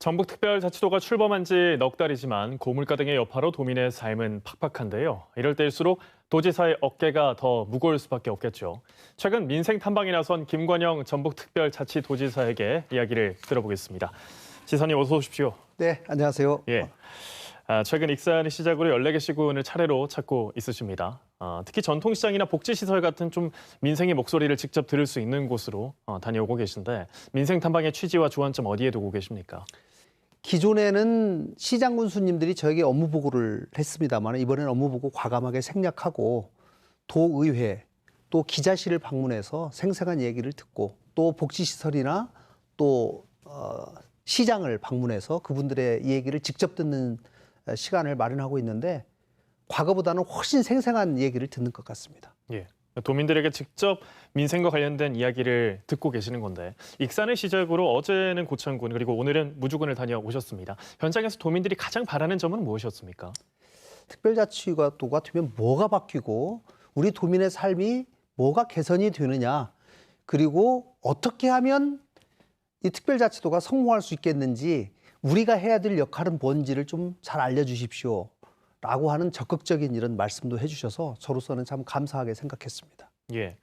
전북특별자치도가 출범한 지 넉 달이지만 고물가 등의 여파로 도민의 삶은 팍팍한데요. 이럴 때일수록 도지사의 어깨가 더 무거울 수밖에 없겠죠. 최근 민생 탐방에 나선 김관영 전북특별자치도지사에게 이야기를 들어보겠습니다. 지사님 어서 오십시오. 네, 안녕하세요. 예. 아, 최근 익산을 시작으로 14개 시군을 차례로 찾고 있으십니다. 아, 특히 전통시장이나 복지시설 같은 좀 민생의 목소리를 직접 들을 수 있는 곳으로 어, 다녀오고 계신데 민생 탐방의 취지와 주안점 어디에 두고 계십니까? 기존에는 시장 군수님들이 저에게 업무 보고를 했습니다만 이번에는 업무 보고 과감하게 생략하고 도의회 또 기자실을 방문해서 생생한 얘기를 듣고 또 복지시설이나 또 어, 시장을 방문해서 그분들의 얘기를 직접 듣는 어, 시간을 마련하고 있는데 과거보다는 훨씬 생생한 얘기를 듣는 것 같습니다. 예. 도민들에게 직접 민생과 관련된 이야기를 듣고 계시는 건데 익산을 시작으로 어제는 고창군 그리고 오늘은 무주군을 다녀오셨습니다. 현장에서 도민들이 가장 바라는 점은 무엇이었습니까? 특별자치도가 되면 뭐가 바뀌고 우리 도민의 삶이 뭐가 개선이 되느냐 그리고 어떻게 하면 이 특별자치도가 성공할 수 있겠는지 우리가 해야 될 역할은 뭔지를 좀 잘 알려주십시오. 라고 하는 적극적인 이런 말씀도 해주셔서 저로서는 참 감사하게 생각했습니다. 예.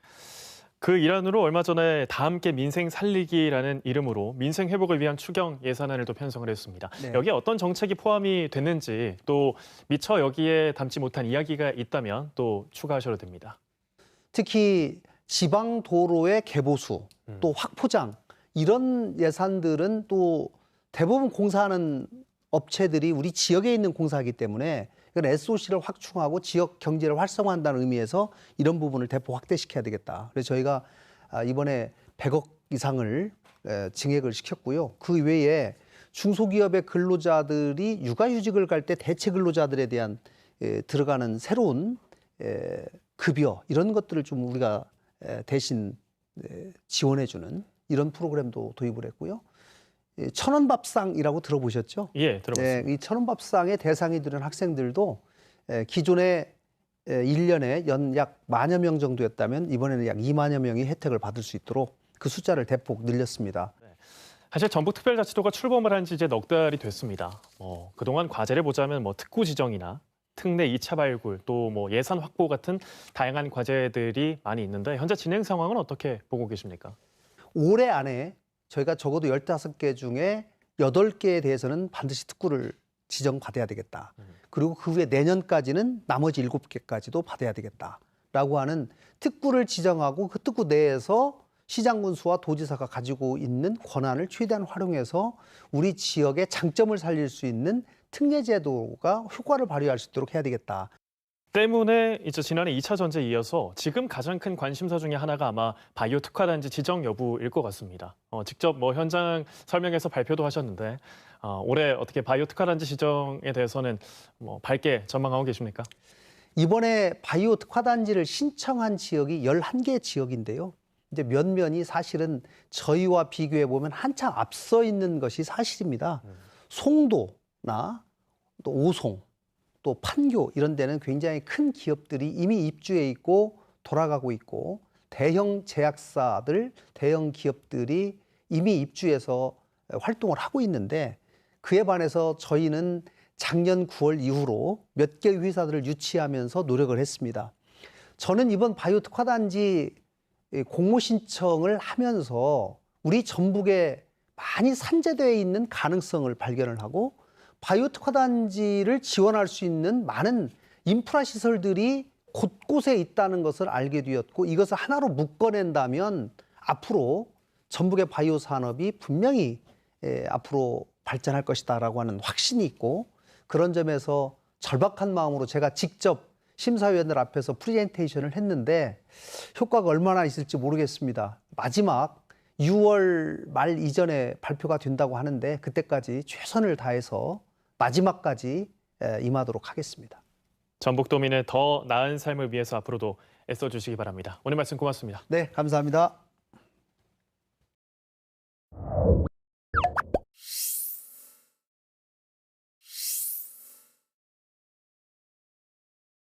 그 일환으로 얼마 전에 다 함께 민생 살리기라는 이름으로 민생 회복을 위한 추경 예산안을 또 편성을 했습니다. 네. 여기에 어떤 정책이 포함이 됐는지 또 미처 여기에 담지 못한 이야기가 있다면 또 추가하셔도 됩니다. 특히 지방 도로의 개보수, 음. 또 확포장 이런 예산들은 또 대부분 공사하는 업체들이 우리 지역에 있는 공사이기 때문에 이건 SOC를 확충하고 지역 경제를 활성화한다는 의미에서 이런 부분을 대폭 확대시켜야 되겠다. 그래서 저희가 아, 이번에 100억 이상을 에, 증액을 시켰고요. 그 외에 중소기업의 근로자들이 육아휴직을 갈 때 대체 근로자들에 대한 에, 들어가는 새로운 에, 급여 이런 것들을 좀 우리가 에, 대신 에, 지원해주는 이런 프로그램도 도입을 했고요. 예, 천원 밥상이라고 들어보셨죠? 예, 들어봤습니다. 네, 이 천원 밥상의 대상이 되는 학생들도 에, 기존에 에, 1년에 연 약 만여 명 정도였다면 이번에는 약 2만여 명이 혜택을 받을 수 있도록 그 숫자를 대폭 늘렸습니다. 사실 전북 특별자치도가 출범을 한 지 이제 넉 달이 됐습니다. 어, 그동안 과제를 보자면 뭐 특구 지정이나 특내 2차 발굴 또 뭐 예산 확보 같은 다양한 과제들이 많이 있는데 현재 진행 상황은 어떻게 보고 계십니까? 올해 안에 저희가 적어도 15개 중에 8개에 대해서는 반드시 특구를 지정받아야 되겠다. 그리고 그 후에 내년까지는 나머지 7개까지도 받아야 되겠다라고 하는 특구를 지정하고 그 특구 내에서 시장군수와 도지사가 가지고 있는 권한을 최대한 활용해서 우리 지역의 장점을 살릴 수 있는 특례 제도가 효과를 발휘할 수 있도록 해야 되겠다. 때문에 이제 지난해 2차 전제에 이어서 지금 가장 큰 관심사 중에 하나가 아마 바이오 특화단지 지정 여부일 것 같습니다. 어, 직접 뭐 현장 설명에서 발표도 하셨는데 어, 올해 어떻게 바이오 특화단지 지정에 대해서는 뭐 밝게 전망하고 계십니까? 이번에 바이오 특화단지를 신청한 지역이 11개 지역인데요. 이제 몇 면이 사실은 저희와 비교해 보면 한참 앞서 있는 것이 사실입니다. 송도나 또 오송, 또 판교 이런 데는 굉장히 큰 기업들이 이미 입주해 있고 돌아가고 있고 대형 제약사들, 대형 기업들이 이미 입주해서 활동을 하고 있는데 그에 반해서 저희는 작년 9월 이후로 몇 개의 회사들을 유치하면서 노력을 했습니다. 저는 이번 바이오 특화단지 공모 신청을 하면서 우리 전북에 많이 산재되어 있는 가능성을 발견을 하고 바이오 특화단지를 지원할 수 있는 많은 인프라 시설들이 곳곳에 있다는 것을 알게 되었고 이것을 하나로 묶어낸다면 앞으로 전북의 바이오 산업이 분명히 에, 앞으로 발전할 것이다라고 하는 확신이 있고 그런 점에서 절박한 마음으로 제가 직접 심사위원들 앞에서 프레젠테이션을 했는데 효과가 얼마나 있을지 모르겠습니다. 마지막 6월 말 이전에 발표가 된다고 하는데 그때까지 최선을 다해서 마지막까지 에, 임하도록 하겠습니다. 전북도민의 더 나은 삶을 위해서 앞으로도 애써 주시기 바랍니다. 오늘 말씀 고맙습니다. 네, 감사합니다.